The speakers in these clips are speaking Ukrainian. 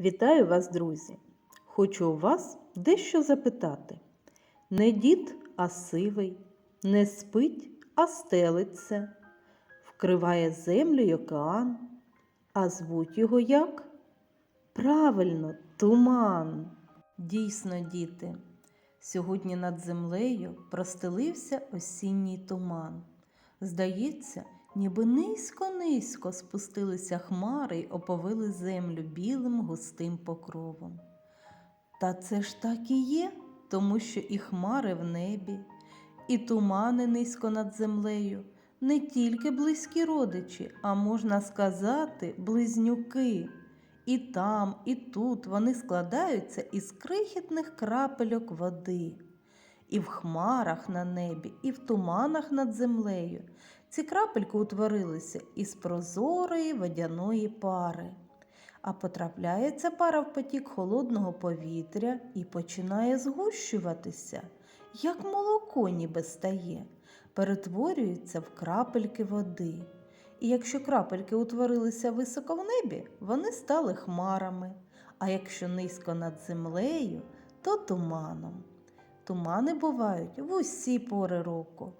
Вітаю вас, друзі! Хочу вас дещо запитати. Не дід, а сивий, не спить, а стелиться, вкриває землю й океан, а звуть його як? Правильно, туман. Дійсно, діти, сьогодні над землею простелився осінній туман. Здається, ніби низько-низько спустилися хмари й оповили землю білим густим покровом. Та це ж так і є, тому що і хмари в небі, і тумани низько над землею не тільки близькі родичі, а можна сказати, близнюки. І там, і тут вони складаються із крихітних крапельок води. І в хмарах на небі, і в туманах над землею. Ці крапельки утворилися із прозорої водяної пари. А потрапляє ця пара в потік холодного повітря і починає згущуватися, як молоко ніби стає, перетворюється в крапельки води. І якщо крапельки утворилися високо в небі, вони стали хмарами, а якщо низько над землею, то туманом. Тумани бувають в усі пори року.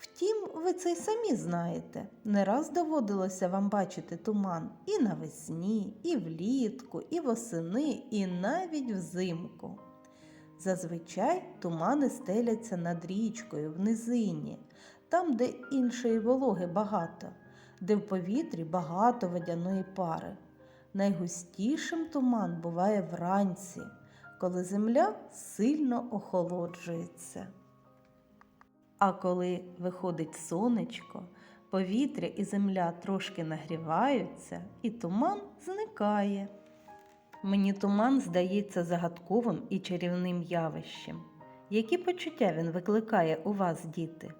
Втім, ви це й самі знаєте. Не раз доводилося вам бачити туман і навесні, і влітку, і восени, і навіть взимку. Зазвичай тумани стеляться над річкою в низині, там, де іншої вологи багато, де в повітрі багато водяної пари. Найгустішим туман буває вранці, коли земля сильно охолоджується. А коли виходить сонечко, повітря і земля трошки нагріваються, і туман зникає. Мені туман здається загадковим і чарівним явищем. Які почуття він викликає у вас, діти?